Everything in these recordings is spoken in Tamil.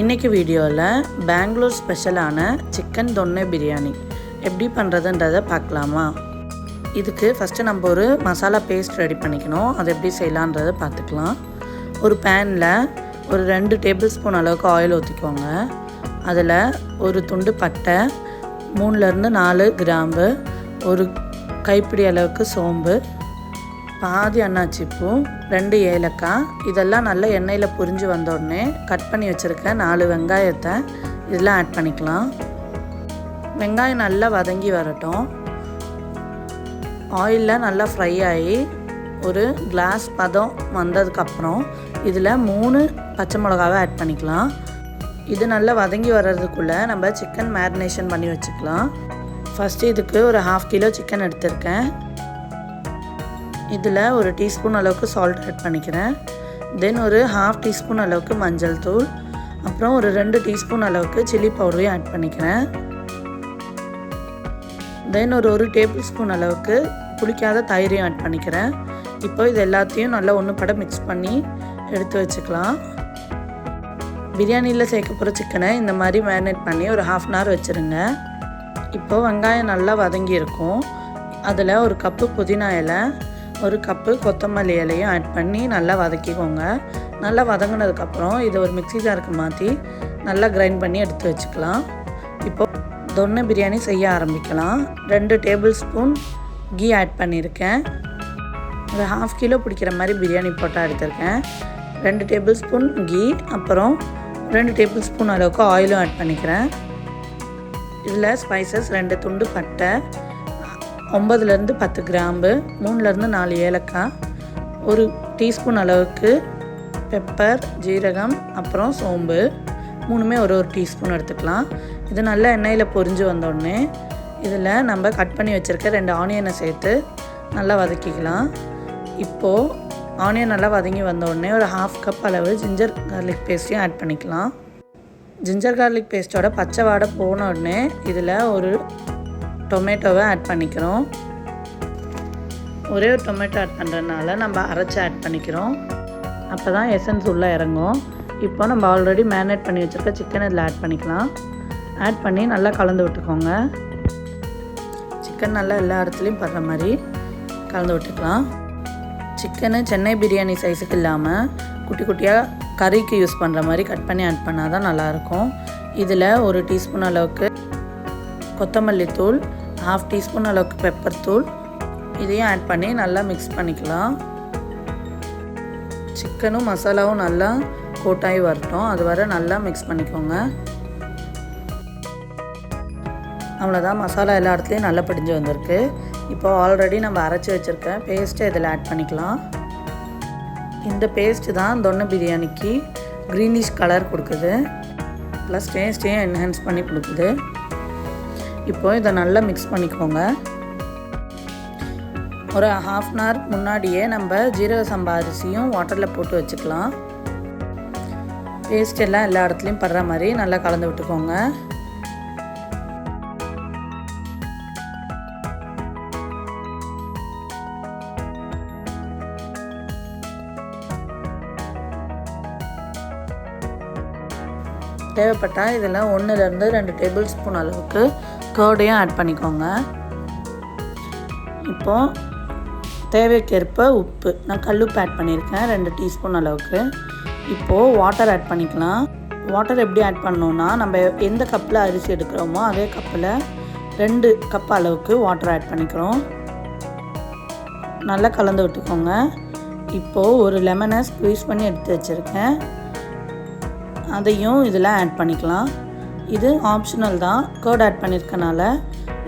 இன்றைக்கி வீடியோவில் பெங்களூர் ஸ்பெஷலான சிக்கன் தொன்னை பிரியாணி. எப்படி பண்ணுறதுன்றதை பார்க்கலாமா? இதுக்கு ஃபஸ்ட்டு நம்ம ஒரு மசாலா பேஸ்ட் ரெடி பண்ணிக்கணும். அது எப்படி செய்யலான்றதை பார்த்துக்கலாம். ஒரு பேனில் ஒரு ரெண்டு டேபிள் ஸ்பூன் அளவுக்கு ஆயில் ஊற்றிக்கோங்க அதில் ஒரு துண்டு பட்டை மூணுலேருந்து நாலு கிராம்பு ஒரு கைப்பிடி அளவுக்கு சோம்பு பாதி அன்னாச்சிப்பூ ரெண்டு ஏலக்காய் இதெல்லாம் நல்லா எண்ணெயில் புரிஞ்சு வந்த உடனே கட் பண்ணி வச்சுருக்க நாலு வெங்காயத்தை இதெல்லாம் ஆட் பண்ணிக்கலாம். வெங்காயம் நல்லா வதங்கி வரட்டும். ஆயிலில் நல்லா ஃப்ரை ஆகி ஒரு கிளாஸ் பதம் வந்ததுக்கப்புறம் இதில் மூணு பச்சை மிளகாவை ஆட் பண்ணிக்கலாம். இது நல்லா வதங்கி வர்றதுக்குள்ளே நம்ம சிக்கன் மேரினேஷன் பண்ணி வச்சுக்கலாம். ஃபஸ்ட்டு இதுக்கு ஒரு ஹாஃப் கிலோ சிக்கன் எடுத்திருக்கேன். இதில் ஒரு டீஸ்பூன் அளவுக்கு சால்ட் ஆட் பண்ணிக்கிறேன். தென் ஒரு ஹாஃப் டீஸ்பூன் அளவுக்கு மஞ்சள் தூள். அப்புறம் ஒரு ரெண்டு டீஸ்பூன் அளவுக்கு சில்லி பவுடரையும் ஆட் பண்ணிக்கிறேன். தென் ஒரு ஒரு டேபிள் ஸ்பூன் அளவுக்கு புளிக்காத தயிரையும் ஆட் பண்ணிக்கிறேன். இப்போ இது எல்லாத்தையும் நல்லா ஒன்று படம் மிக்ஸ் பண்ணி எடுத்து வச்சுக்கலாம். பிரியாணியில் சேர்க்க போகிற சிக்கனை இந்த மாதிரி மேரினேட் பண்ணி ஒரு ஹாஃப் அன் ஹவர் வச்சுருங்க. இப்போது வெங்காயம் நல்லா வதங்கி இருக்கும். அதில் ஒரு கப்பு புதினா இலை ஒரு கப்பு கொத்தமல்லி இலையும் ஆட் பண்ணி நல்லா வதக்கிக்கோங்க. நல்லா வதங்கினதுக்கப்புறம் இதை ஒரு மிக்ஸி ஜாருக்கு மாற்றி நல்லா கிரைண்ட் பண்ணி எடுத்து வச்சுக்கலாம். இப்போ தொன்னை பிரியாணி செய்ய ஆரம்பிக்கலாம். ரெண்டு டேபிள் ஸ்பூன் கீ ஆட் பண்ணியிருக்கேன். ஒரு ஹாஃப் கிலோ பிடிக்கிற மாதிரி பிரியாணி போட்டால் எடுத்திருக்கேன். ரெண்டு டேபிள் ஸ்பூன் கீ அப்புறம் ரெண்டு டேபிள் ஸ்பூன் அளவுக்கு ஆயிலும் ஆட் பண்ணிக்கிறேன். இதில் ஸ்பைசஸ் ரெண்டு துண்டு பட்டை ஒம்பதுலேருந்து பத்து கிராம்பு மூணுலேருந்து நாலு ஏலக்காய் ஒரு டீஸ்பூன் அளவுக்கு பெப்பர் ஜீரகம் அப்புறம் சோம்பு. மூணுமே ஒரு ஒரு டீஸ்பூன் எடுத்துக்கலாம். இது நல்லா எண்ணெயில் பொரிஞ்சு வந்தோடனே இதில் நம்ம கட் பண்ணி வச்சுருக்க ரெண்டு ஆனியனை சேர்த்து நல்லா வதக்கிக்கலாம். இப்போது ஆனியன் நல்லா வதங்கி வந்தோடனே ஒரு ஹாஃப் கப் அளவு ஜிஞ்சர் கார்லிக் பேஸ்ட்டையும் ஆட் பண்ணிக்கலாம். ஜிஞ்சர் கார்லிக் பேஸ்ட்டோட பச்சை வாடை போன உடனே இதில் ஒரு டொமேட்டோவை ஆட் பண்ணிக்கிறோம். ஒரே ஒரு டொமேட்டோ ஆட் பண்ணுறதுனால நம்ம அரைச்சி ஆட் பண்ணிக்கிறோம். அப்போ தான் எசன்ஸ் உள்ளே இறங்கும். இப்போ நம்ம ஆல்ரெடி மேரினேட் பண்ணி வச்சுருக்க சிக்கன் இதில் ஆட் பண்ணிக்கலாம். ஆட் பண்ணி நல்லா கலந்து விட்டுக்கோங்க. சிக்கன் நல்லா எல்லா இடத்துலையும் படுற மாதிரி கலந்து விட்டுக்கலாம். சிக்கனு சென்னை பிரியாணி சைஸுக்கு இல்லாமல் குட்டி குட்டியாக கறிக்கு யூஸ் பண்ணுற மாதிரி கட் பண்ணி ஆட் பண்ணால் தான் நல்லாயிருக்கும் இதில் ஒரு டீஸ்பூன் அளவுக்கு கொத்தமல்லி தூள் ஹாஃப் டீஸ்பூன் அளவுக்கு பெப்பர் தூள். இதையும் ஆட் பண்ணி நல்லா மிக்ஸ் பண்ணிக்கலாம். சிக்கனும் மசாலாவும் நல்லா கோட்டாகி வரட்டும். அது வர நல்லா மிக்ஸ் பண்ணிக்கோங்க. அவ்வளோதான் மசாலா எல்லா இடத்துலையும் நல்லா பிடிஞ்சு வந்திருக்கு. இப்போ ஆல்ரெடி நம்ம அரைச்சி வச்சுருக்க பேஸ்ட்டை இதில் ஆட் பண்ணிக்கலாம். இந்த பேஸ்ட்டு தான் தொன்னை பிரியாணிக்கு க்ரீனிஷ் கலர் கொடுக்குது. ப்ளஸ் டேஸ்ட்டையும் என்ஹான்ஸ் பண்ணி கொடுக்குது. இப்போ இதை நல்லா மிக்ஸ் பண்ணிக்கோங்க. ஒரு ஹாஃப் அன் ஹவர் முன்னாடியே நம்ம ஜீரக சம்பா அரிசியும் வாட்டரில் போட்டு வச்சுக்கலாம். பேஸ்ட் எல்லாம் எல்லா இடத்துலையும் படுற மாதிரி நல்லா கலந்து விட்டுக்கோங்க. தேவைப்பட்டால் இதில் ஒன்றுலேருந்து ரெண்டு டேபிள் ஸ்பூன் அளவுக்கு கர்டையும் ஆட் பண்ணிக்கோங்க. இப்போது தேவைக்கேற்ப உப்பு. நான் கல்லுப்பு ஆட் பண்ணியிருக்கேன் ரெண்டு டீஸ்பூன் அளவுக்கு. இப்போது வாட்டர் ஆட் பண்ணிக்கலாம். வாட்டர் எப்படி ஆட் பண்ணணுன்னா நம்ம எந்த கப்பில் அரிசி எடுக்கிறோமோ அதே கப்பில் ரெண்டு கப் அளவுக்கு வாட்டர் ஆட் பண்ணிக்கிறோம். நல்லா கலந்து விட்டுக்கோங்க. இப்போது ஒரு லெமனை ஸ்க்வீஸ் பண்ணி எடுத்து வச்சுருக்கேன். அதையும் இதில் ஆட் பண்ணிக்கலாம். இது ஆப்ஷனல் தான். கேர்ட் ஆட் பண்ணியிருக்கனால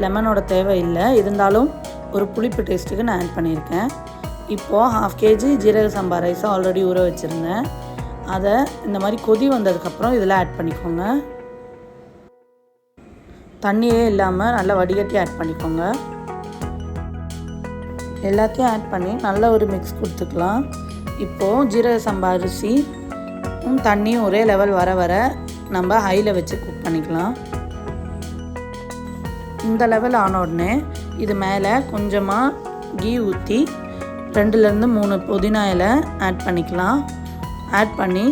லெமனோட தேவை இல்லை. இருந்தாலும் ஒரு புளிப்பு டேஸ்ட்டுக்கு நான் ஆட் பண்ணியிருக்கேன். இப்போது ஹாஃப் கேஜி ஜீரக சம்பா ரைஸை ஆல்ரெடி ஊற வச்சுருந்தேன். அதை இந்த மாதிரி கொதி வந்ததுக்கப்புறம் இதில் ஆட் பண்ணிக்கோங்க. தண்ணியே இல்லாமல் நல்லா வடிகட்டி ஆட் பண்ணிக்கோங்க. எல்லாத்தையும் ஆட் பண்ணி நல்ல ஒரு மிக்ஸ் கொடுத்துக்கலாம். இப்போது ஜீரக சம்பா அரிசி தண்ணியும் ஒரே லெவல் வர வர நம்ம ஹையில் வச்சு குக் பண்ணிக்கலாம். இந்த லெவல் ஆன உடனே இது மேலே கொஞ்சமாக கீ ஊற்றி ரெண்டுலேருந்து மூணு புதினா இலை ஆட் பண்ணிக்கலாம். ஆட் பண்ணி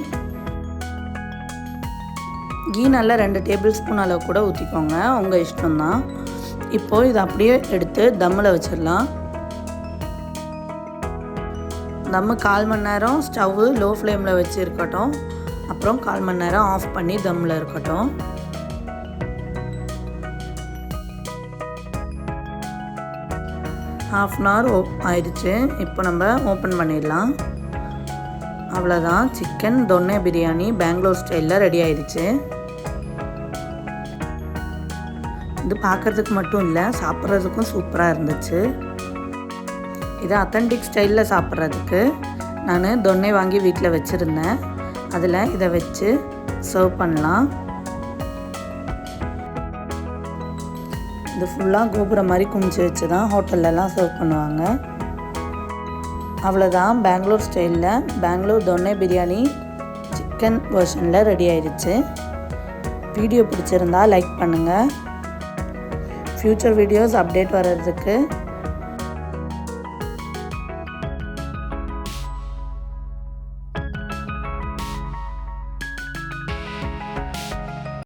கீ நல்லா ரெண்டு டேபிள் ஸ்பூன் அளவு கூட ஊற்றிக்கோங்க உங்கள் இஷ்டம்தான். இப்போது இதை அப்படியே எடுத்து தம்மில் வச்சிடலாம். தம்மு கால் மணி நேரம் ஸ்டவ்வு லோ ஃப்ளேமில் வச்சு இருக்கட்டும் அப்புறம் கால் மணி நேரம் ஆஃப் பண்ணி தம்மில் இருக்கட்டும். ஹாஃப் அன் ஹவர் ஓப் ஆயிடுச்சு. இப்போ நம்ம ஓப்பன் பண்ணிடலாம். அவ்வளோதான் சிக்கன் தொன்னை பிரியாணி பெங்களூர் ஸ்டைலில் ரெடி ஆயிடுச்சு. இது பார்க்குறதுக்கு மட்டும் இல்லை சாப்பிட்றதுக்கும் சூப்பராக இருந்துச்சு. இது அத்தன்டிக் ஸ்டைலில் சாப்பிட்றதுக்கு நான் தொன்னை வாங்கி வீட்டில் வச்சுருந்தேன். அதில் இதை வச்சு சர்வ் பண்ணலாம். இது ஃபுல்லாக கோபுரம் மாதிரி குமிச்சு வச்சு தான் ஹோட்டல்லலாம் சர்வ் பண்ணுவாங்க. அவ்வளோதான் பெங்களூர் ஸ்டைலில் பெங்களூர் தொன்னை பிரியாணி சிக்கன் வெர்ஷனில் ரெடி ஆயிடுச்சு வீடியோ பிடிச்சிருந்தா லைக் பண்ணுங்கள் ஃப்யூச்சர் வீடியோஸ் அப்டேட் வர்றதுக்கு